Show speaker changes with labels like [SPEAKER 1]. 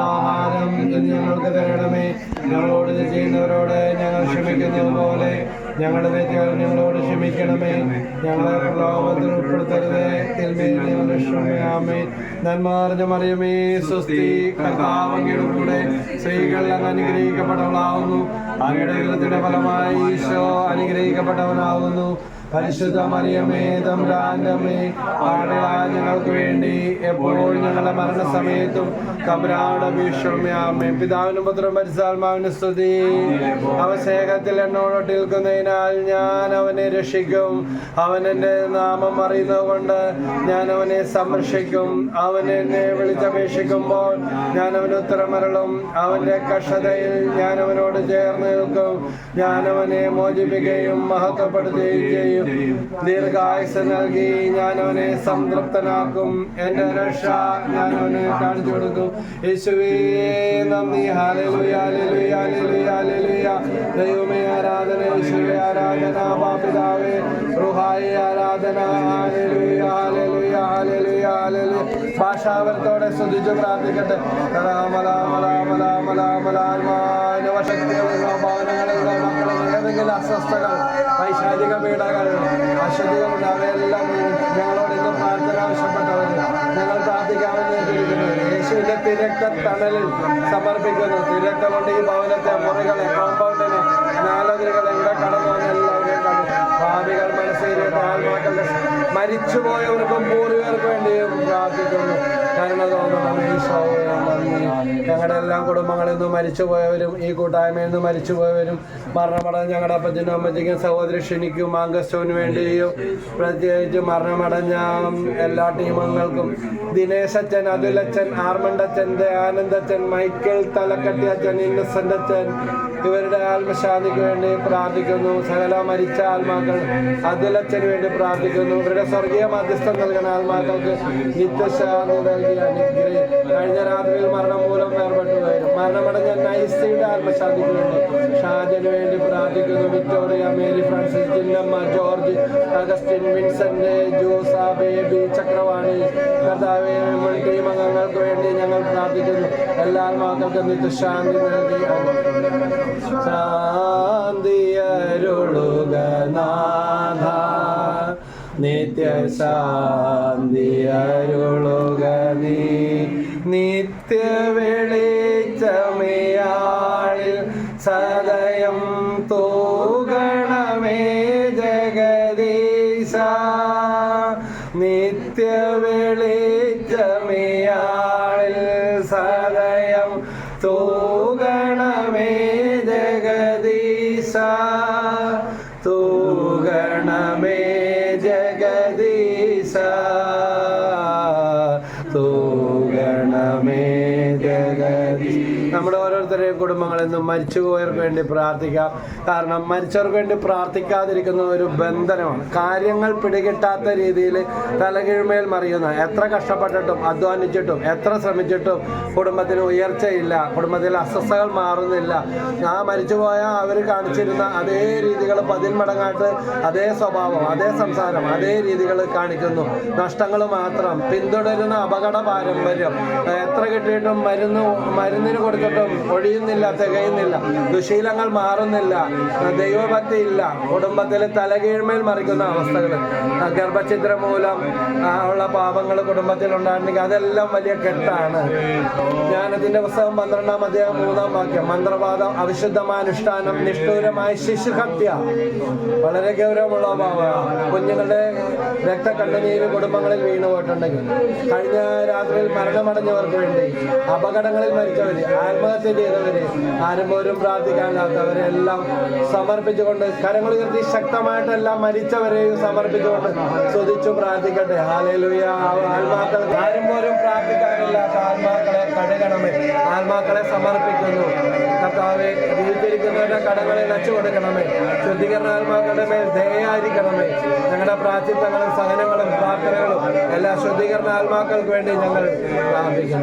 [SPEAKER 1] ആഹാരം ഞങ്ങൾക്ക് തരണമേ. ഞങ്ങളോട് ചെയ്യുന്നവരോട് ഞങ്ങൾ ക്ഷമിക്കുന്നത് പോലെ ഞങ്ങളുടെ തെറ്റുകൾ ഞങ്ങളോട് ക്ഷമിക്കണമേ. ഞങ്ങളെ പ്രലോഭത്തിൽ ഉൾപ്പെടുത്തരുത്. തിന്മയാമേ നന്മ അറിഞ്ഞ മറിയമേ സ്വസ്തി കർത്താവങ്ങയുടെ കൂടെ സ്ത്രീകൾ അങ്ങ് അനുഗ്രഹിക്കപ്പെട്ടവളാവുന്നു. അങ്ങയുടെ ഫലമായി ഈശോ അനുഗ്രഹിക്കപ്പെട്ടവനാവുന്നു. പരിശുദ്ധ മറിയമേ തമ്പ്രാന്റമ്മേ പാടുകളായ ഞങ്ങൾക്ക് വേണ്ടി എപ്പോഴും ഞങ്ങളുടെ മരണസമയത്തും കബരാട ഭീഷമ്യാമേ പിതാവിനും പുത്രം പരിസാത്മാവിന് സ്തുതി. അവശേഖത്തിൽ എന്നോട് നിൽക്കുന്നതിനാൽ ഞാൻ അവനെ രക്ഷിക്കും. അവൻ എന്റെ നാമം അറിയുന്നത് കൊണ്ട് ഞാൻ അവനെ സംരക്ഷിക്കും. അവൻ എന്നെ വിളിച്ചപേക്ഷിക്കുമ്പോൾ ഞാൻ അവന് ഉത്തരമരളും. അവന്റെ കഷതയിൽ ഞാൻ അവനോട് ചേർന്ന് നിൽക്കും. ഞാൻ അവനെ മോചിപ്പിക്കുകയും മഹത്വപ്പെടുത്തുകയും ചെയ്യും. നൽകി ഞാൻ അവനെ സംതൃപ്തനാക്കും. എന്റെ രക്ഷ ഞാൻ അവന് കാണിച്ചു കൊടുക്കും യേശുവേ നന്ദി ദൈവമേ ആരാധന യേശുവേ ആരാധന. മാപിതാവേ റുഹായി ആരാധന. ഭാഷാവരത്തോടെ സ്തുതിച്ച് പ്രാർത്ഥിക്കട്ടെ. ഭവനങ്ങളിലുള്ള മക്കളിൽ ഏതെങ്കിലും അസ്വസ്ഥകൾ വൈശാരിക പീഡകൾ യേശുവിന്റെ തിരക്ക തണലിൽ സമർപ്പിക്കുന്നു. തിരക്കമുണ്ട് ഈ ഭവനത്തെ മുറികളെ കോമ്പൗണ്ടിനെ നാലതിരുകളെ ഇവിടെ കടന്നു വന്ന കണ്ടു മരിച്ചുപോയവർക്കും പൂർവികർക്കും വേണ്ടിയും പ്രാർത്ഥിക്കുന്നു. ഞങ്ങളുടെ എല്ലാ കുടുംബങ്ങളിൽ നിന്നും മരിച്ചുപോയവരും ഈ കൂട്ടായ്മയിൽ നിന്ന് മരിച്ചുപോയവരും മരണമടഞ്ഞ ഞങ്ങളുടെ അപ്പച്ചനും അമ്മച്ചിക്കും സഹോദരി ക്ഷണിക്കും മാങ്കസ്റ്റോന് വേണ്ടിയും പ്രത്യേകിച്ച് മരണമടഞ്ഞ എല്ലാ ടീമങ്ങൾക്കും ദിനേശ് അച്ഛൻ അതുലച്ചൻ ആർമണ്ടച്ചൻ ദയാനന്ദച്ചൻ മൈക്കിൾ തലക്കട്ടി അച്ഛൻ ഇന്നസെന്റ് അച്ഛൻ ഇവരുടെ ആത്മശാന്തിക്ക് വേണ്ടി പ്രാർത്ഥിക്കുന്നു. സകല മരിച്ച ആത്മാക്കൾ അതുലച്ചന് വേണ്ടി പ്രാർത്ഥിക്കുന്നു. ഇവരുടെ സ്വർഗീയ മധ്യസ്ഥം നൽകുന്ന ആത്മാക്കൾക്ക് നിത്യശാന്തി നൽകി കഴിഞ്ഞ രാത്രിയിൽ മരണം മൂലം വേർപെട്ടു വരും മരണമടഞ്ഞ നൈസിയുടെ ആത്മശാന്തിക്ക് വേണ്ടി ഷാജന് വേണ്ടി പ്രാർത്ഥിക്കുന്നു Victoria Mary Francis Jinnamma George Augustine Vincent Jose Baby ചക്രവാണി കർത്താവെ വേണ്ടി ഞങ്ങൾ പ്രാർത്ഥിക്കുന്നു. എല്ലാ ആത്മാക്കൾക്കും നിത്യശാന്തി നൽകി ശാന്തിയരുളുക നാഥ. നിത്യശാന്തിയരുളുക നീ നിത്യ സദയം തൂകണമേ ജഗദീശ. നിത്യ വെളിച്ചമയാളിൽ നമ്മുടെ ഓരോരുത്തരുടെയും കുടുംബങ്ങളിൽ നിന്നും മരിച്ചുപോയവർക്ക് വേണ്ടി പ്രാർത്ഥിക്കാം. കാരണം മരിച്ചവർക്ക് വേണ്ടി പ്രാർത്ഥിക്കാതിരിക്കുന്ന ഒരു ബന്ധനമാണ്. കാര്യങ്ങൾ പിടികിട്ടാത്ത രീതിയിൽ തലകീഴ്മേൽ മറിയുന്ന എത്ര കഷ്ടപ്പെട്ടിട്ടും അധ്വാനിച്ചിട്ടും എത്ര ശ്രമിച്ചിട്ടും കുടുംബത്തിന് ഉയർച്ചയില്ല കുടുംബത്തിൽ അസ്വസ്ഥകൾ മാറുന്നില്ല. ആ മരിച്ചുപോയ അവർ കാണിച്ചിരുന്ന അതേ രീതികൾ മടങ്ങാട്ട് അതേ സ്വഭാവം അതേ സംസാരം അതേ രീതികൾ കാണിക്കുന്നു. നഷ്ടങ്ങൾ മാത്രം പിന്തുടരുന്ന അപകട പാരമ്പര്യം. എത്ര കിട്ടിയിട്ടും മരുന്ന് മരുന്നിന് കൊടുത്തിട്ടും ഒഴിയുന്നില്ല തികയുന്നില്ല. ദുശീലങ്ങൾ മാറുന്നില്ല. ദൈവഭക്തി ഇല്ല കുടുംബത്തിൽ തലകീഴ്മേൽ മറിക്കുന്ന അവസ്ഥകൾ. ഗർഭഛിദ്രം മൂലം ഉള്ള പാപങ്ങൾ കുടുംബത്തിൽ ഉണ്ടായിരുന്നെങ്കിൽ അതെല്ലാം വലിയ കെട്ടാണ്. ജ്ഞാനത്തിന്റെ പുസ്തകം പന്ത്രണ്ടാം അധ്യായം മൂന്നാം വാക്യം. മന്ത്രവാദം അവിശുദ്ധമാനുഷ്ഠാനം നിഷ്ഠൂരമായ ശിശുഹത്യ. വളരെ ഗൗരവമുള്ള പാപമാണ് കുഞ്ഞുങ്ങളുടെ രക്തക്കണ്ണുനീര് കുടുംബങ്ങളിൽ വീണ് പോയിട്ടുണ്ടെങ്കിൽ കഴിഞ്ഞ രാത്രിയിൽ മരണമടഞ്ഞവർക്ക് വേണ്ടി അപകടങ്ങളിൽ മരിച്ചവർ ആത്മഹത്യ ചെയ്തവര് ആരും പോലും പ്രാർത്ഥിക്കാനില്ലാത്തവരെ എല്ലാം സമർപ്പിച്ചുകൊണ്ട് കരങ്ങൾ ഉയർത്തി ശക്തമായിട്ടെല്ലാം മരിച്ചവരെയും സമർപ്പിച്ചുകൊണ്ട് സ്തുതിച്ചു പ്രാർത്ഥിക്കട്ടെ. ആലയിലുയ ആത്മാക്കൾ പോലും ആത്മാക്കളെ കഴുകണമേ ആത്മാക്കളെ സമർപ്പിക്കുന്നു. കർത്താവെ ജീവിച്ചിരിക്കുന്നവരുടെ കടങ്ങളിൽ അച്ചു കൊടുക്കണമേ ശുദ്ധീകരണ ആത്മാക്കളുടെ മേൽ ദയായിരിക്കണമേ ഞങ്ങളുടെ പ്രാർത്ഥിത്തങ്ങളും സഹനങ്ങളും പ്രാർത്ഥനകളും എല്ലാ ശുദ്ധീകരണ ആത്മാക്കൾക്ക് വേണ്ടി ഞങ്ങൾ പ്രാർത്ഥിക്കുന്നു.